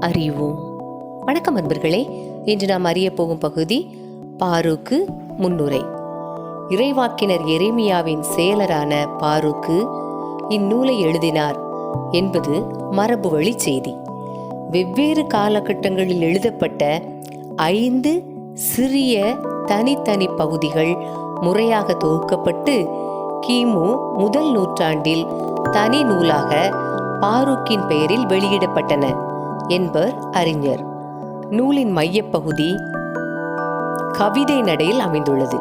அறிவோம். வணக்கம் அன்பர்களே இன்று நாம் அறிய போகும் பகுதி பாருக்கு முன்னுரை. இறைவாக்கினர் எரேமியாவின் செயலரான பாருக்கு இந்நூலை எழுதினார் என்பது மரபு வழி செய்தி. வெவ்வேறு காலகட்டங்களில் எழுதப்பட்ட ஐந்து சிறிய தனித்தனி பகுதிகள் முறையாக தொகுக்கப்பட்டு கிமு முதல் நூற்றாண்டில் தனி நூலாக பாரூக்கின் பெயரில் வெளியிடப்பட்டன. என்பர் அறிஞர். நூலின் மையப்பகுதி கவிதை நடையில் அமைந்துள்ளது.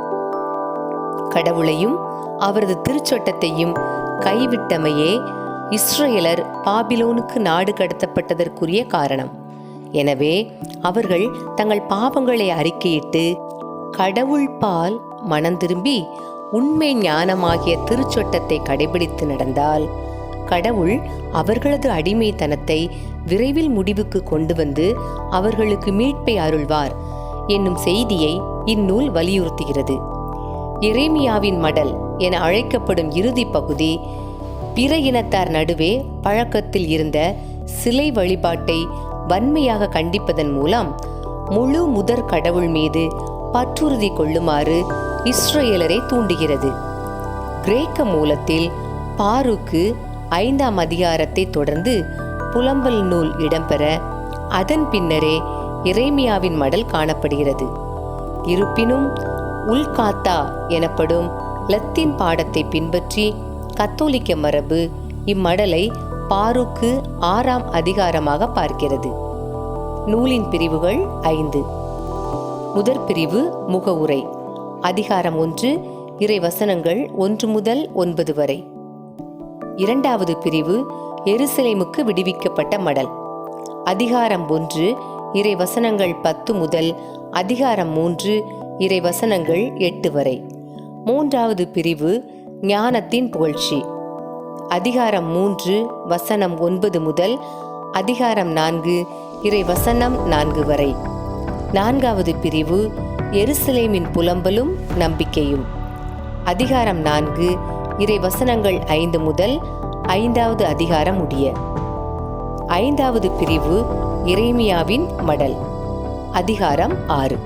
கடவுளையும் அவரது திருச்சட்டத்தையும் கைவிட்டமையே இஸ்ரேலர் பாபிலோனுக்கு நாடு கடத்தப்பட்டதற்குரிய காரணம். எனவே அவர்கள் தங்கள் பாவங்களை அறிக்கையிட்டு கடவுள் பால் மனம் திரும்பி உண்மை ஞானமாகிய திருச்சொட்டத்தை கடைபிடித்து நடந்தால் கடவுள் அவர்களது அடிமைத்தனத்தை விரைவில் முடிவுக்கு கொண்டு வந்து அவர்களுக்கு மீட்பை அருள்வார் என்னும் செய்தியை இந்நூல் வலியுறுத்துகிறது. எரேமியாவின் மடல் என அழைக்கப்படும் இறுதி பகுதி பிற இனத்தார் நடுவே பழக்கத்தில் இருந்த சிலை வழிபாட்டை வன்மையாக கண்டிப்பதன் மூலம் முழு முதற் கடவுள் மீது பற்றுறுதி கொள்ளுமாறு இஸ்ரேலரை தூண்டுகிறது. கிரேக்க மூலத்தில் பாருக்கு ஐந்தாம் அதிகாரத்தை தொடர்ந்து புலம்பல் நூல் இடம்பெற அதன் பின்னரே இறைமியாவின் மடல் காணப்படுகிறது. இருப்பினும் உல்காத்தா எனப்படும் லத்தீன் பாடத்தை பின்பற்றி கத்தோலிக்க மரபு இம்மடலை பாருக்கு ஆறாம் அதிகாரமாக பார்க்கிறது. நூலின் பிரிவுகள் ஐந்து. முதற் பிரிவு முகவுரை. அதிகாரம் ஒன்று இறை வசனங்கள் ஒன்று முதல் ஒன்பது வரை. இரண்டாவது பிரிவு எருசலேமுக்கு விடுவிக்கப்பட்ட மடல். அதிகாரம் ஒன்று இறை வசனங்கள் பத்து முதல் அதிகாரம் மூன்று இறை வசனங்கள் எட்டு வரை. மூன்றாவது பிரிவு ஞானத்தின் புகழ்ச்சி. அதிகாரம் மூன்று வசனம் ஒன்பது முதல் அதிகாரம் நான்கு இறை வசனம் நான்கு வரை. நான்காவது பிரிவு எருசலேமின் புலம்பலும் நம்பிக்கையும். அதிகாரம் நான்கு இறை வசனங்கள் ஐந்து முதல் ஐந்தாவது அதிகாரம் முடிய. ஐந்தாவது பிரிவு இறைமியாவின் மடல். அதிகாரம் ஆறு.